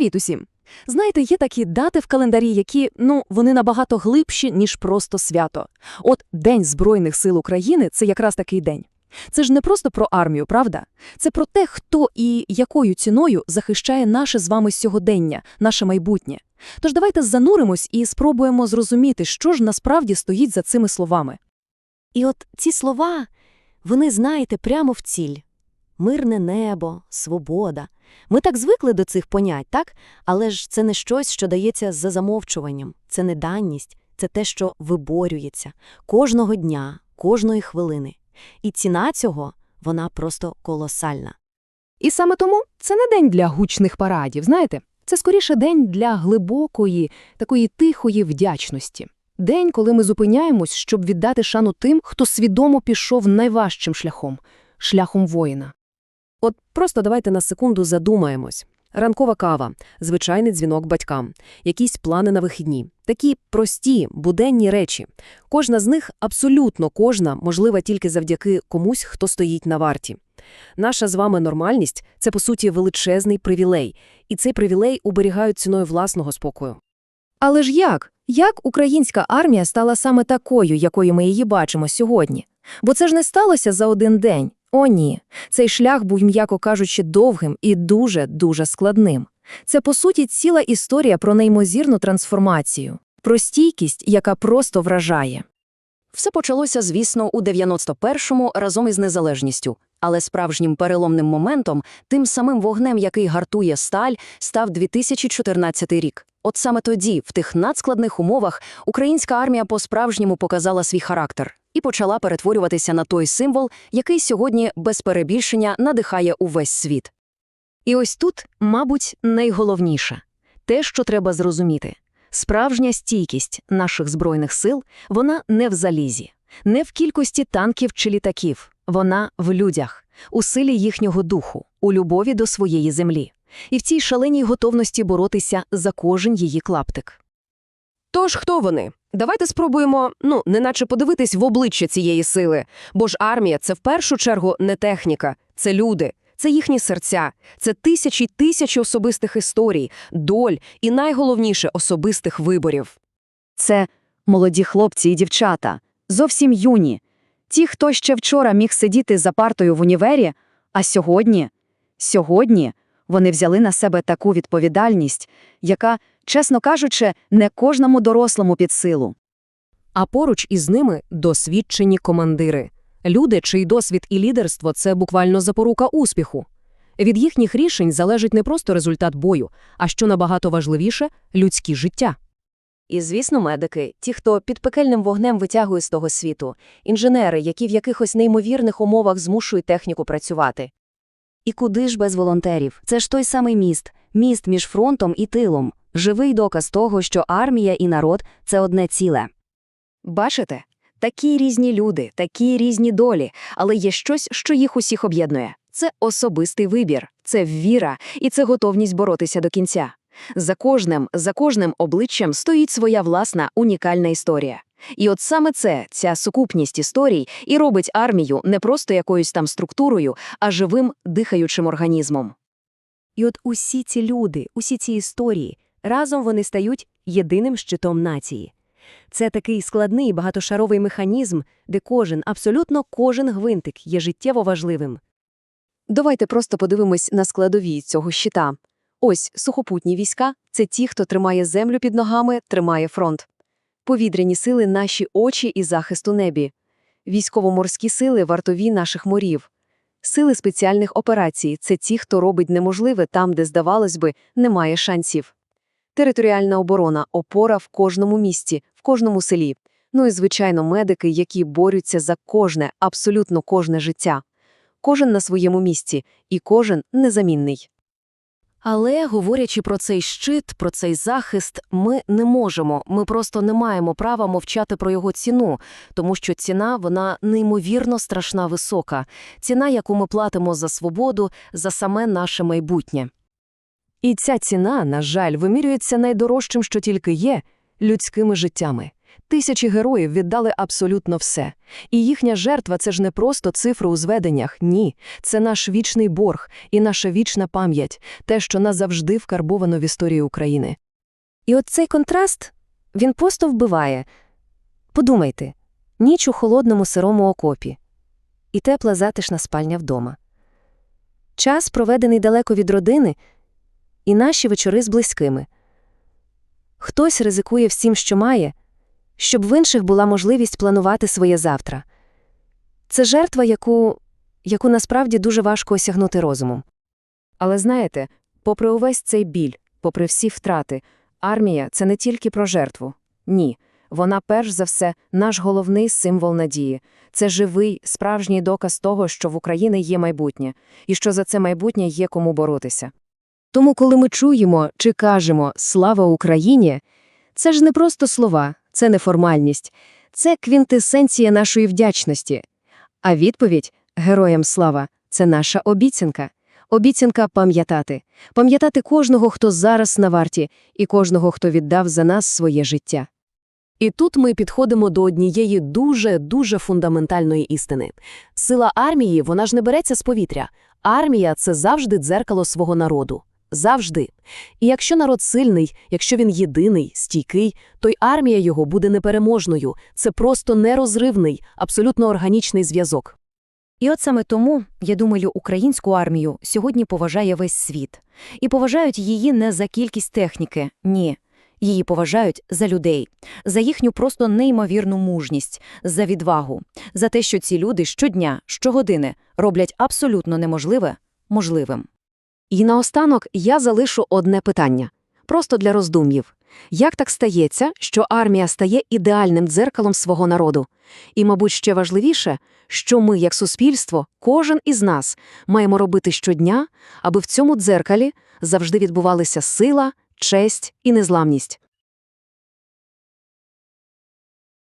Привіт усім! Знаєте, є такі дати в календарі, які, ну, вони набагато глибші, ніж просто свято. От День Збройних сил України – це якраз такий день. Це ж не просто про армію, правда? Це про те, хто і якою ціною захищає наше з вами сьогодення, наше майбутнє. Тож давайте зануримось і спробуємо зрозуміти, що ж насправді стоїть за цими словами. І от ці слова, вони, знаєте, прямо в ціль. Мирне небо, свобода. Ми так звикли до цих понять, так? Але ж це не щось, що дається за замовчуванням. Це не данність, це те, що виборюється кожного дня, кожної хвилини. І ціна цього, вона просто колосальна. І саме тому це не день для гучних парадів, знаєте? Це скоріше день для глибокої, такої тихої вдячності. День, коли ми зупиняємось, щоб віддати шану тим, хто свідомо пішов найважчим шляхом – шляхом воїна. От просто давайте на секунду задумаємось. Ранкова кава, звичайний дзвінок батькам, якісь плани на вихідні. Такі прості, буденні речі. Кожна з них, абсолютно кожна, можлива тільки завдяки комусь, хто стоїть на варті. Наша з вами нормальність – це, по суті, величезний привілей. І цей привілей уберігають ціною власного спокою. Але ж як? Як українська армія стала саме такою, якою ми її бачимо сьогодні? Бо це ж не сталося за один день. О, ні. Цей шлях був, м'яко кажучи, довгим і дуже-дуже складним. Це, по суті, ціла історія про неймовірну трансформацію, про стійкість, яка просто вражає. Все почалося, звісно, у 91-му разом із незалежністю. Але справжнім переломним моментом, тим самим вогнем, який гартує сталь, став 2014 рік. От саме тоді, в тих надскладних умовах, українська армія по-справжньому показала свій характер і почала перетворюватися на той символ, який сьогодні без перебільшення надихає увесь світ. І ось тут, мабуть, найголовніше – те, що треба зрозуміти. Справжня стійкість наших Збройних сил, вона не в залізі, не в кількості танків чи літаків, вона в людях, у силі їхнього духу, у любові до своєї землі, і в цій шаленій готовності боротися за кожен її клаптик. Тож хто вони? Давайте спробуємо, ну, неначе подивитись в обличчя цієї сили. Бо ж армія – це в першу чергу не техніка, це люди, це їхні серця, це тисячі тисячі особистих історій, доль і, найголовніше, особистих виборів. Це молоді хлопці і дівчата, зовсім юні. Ті, хто ще вчора міг сидіти за партою в універі, а сьогодні, сьогодні вони взяли на себе таку відповідальність, яка, чесно кажучи, не кожному дорослому під силу. А поруч із ними досвідчені командири. Люди, чий досвід і лідерство – це буквально запорука успіху. Від їхніх рішень залежить не просто результат бою, а що набагато важливіше – людські життя. І, звісно, медики, ті, хто під пекельним вогнем витягує з того світу, інженери, які в якихось неймовірних умовах змушують техніку працювати. І куди ж без волонтерів? Це ж той самий міст, міст між фронтом і тилом, живий доказ того, що армія і народ – це одне ціле. Бачите? Такі різні люди, такі різні долі, але є щось, що їх усіх об'єднує. Це особистий вибір, це віра і це готовність боротися до кінця. За кожним, за кожним обличчям стоїть своя власна унікальна історія. І от саме це, ця сукупність історій, і робить армію не просто якоюсь там структурою, а живим дихаючим організмом. І от усі ці люди, усі ці історії, разом вони стають єдиним щитом нації. Це такий складний багатошаровий механізм, де кожен, абсолютно кожен гвинтик є життєво важливим. Давайте просто подивимось на складові цього щита. Ось сухопутні війська це ті, хто тримає землю під ногами, тримає фронт. Повітряні сили наші очі і захист у небі. Військово-морські сили вартові наших морів. Сили спеціальних операцій це ті, хто робить неможливе там, де, здавалось би, немає шансів. Територіальна оборона опора в кожному місті, в кожному селі. Ну і, звичайно, медики, які борються за кожне, абсолютно кожне життя. Кожен на своєму місці, і кожен незамінний. Але, говорячи про цей щит, про цей захист, ми не можемо, ми просто не маємо права мовчати про його ціну, тому що ціна, вона неймовірно страшна висока, ціна, яку ми платимо за свободу, за саме наше майбутнє. І ця ціна, на жаль, вимірюється найдорожчим, що тільки є – людськими життями. Тисячі героїв віддали абсолютно все. І їхня жертва – це ж не просто цифри у зведеннях, ні. Це наш вічний борг і наша вічна пам'ять, те, що назавжди вкарбовано в історії України. І от цей контраст, він просто вбиває. Подумайте, ніч у холодному сирому окопі і тепла затишна спальня вдома. Час, проведений далеко від родини, і наші вечори з близькими. Хтось ризикує всім, що має, щоб в інших була можливість планувати своє завтра. Це жертва, яку, яку насправді дуже важко осягнути розумом. Але знаєте, попри увесь цей біль, попри всі втрати, армія – це не тільки про жертву. Ні. Вона, перш за все, наш головний символ надії. Це живий, справжній доказ того, що в Україні є майбутнє, і що за це майбутнє є кому боротися. Тому, коли ми чуємо чи кажемо «Слава Україні», це ж не просто слова, це не формальність, це квінтесенція нашої вдячності. А відповідь «Героям слава» – це наша обіцянка. Обіцянка пам'ятати. Пам'ятати кожного, хто зараз на варті, і кожного, хто віддав за нас своє життя. І тут ми підходимо до однієї дуже-дуже фундаментальної істини. Сила армії, вона ж не береться з повітря. Армія – це завжди дзеркало свого народу. Завжди. І якщо народ сильний, якщо він єдиний, стійкий, то й армія його буде непереможною. Це просто нерозривний, абсолютно органічний зв'язок. І от саме тому, я думаю, українську армію сьогодні поважає весь світ. І поважають її не за кількість техніки, ні. Її поважають за людей, за їхню просто неймовірну мужність, за відвагу, за те, що ці люди щодня, щогодини роблять абсолютно неможливе можливим. І наостанок я залишу одне питання. Просто для роздум'їв. Як так стається, що армія стає ідеальним дзеркалом свого народу? І, мабуть, ще важливіше, що ми, як суспільство, кожен із нас, маємо робити щодня, аби в цьому дзеркалі завжди відбувалися сила, честь і незламність.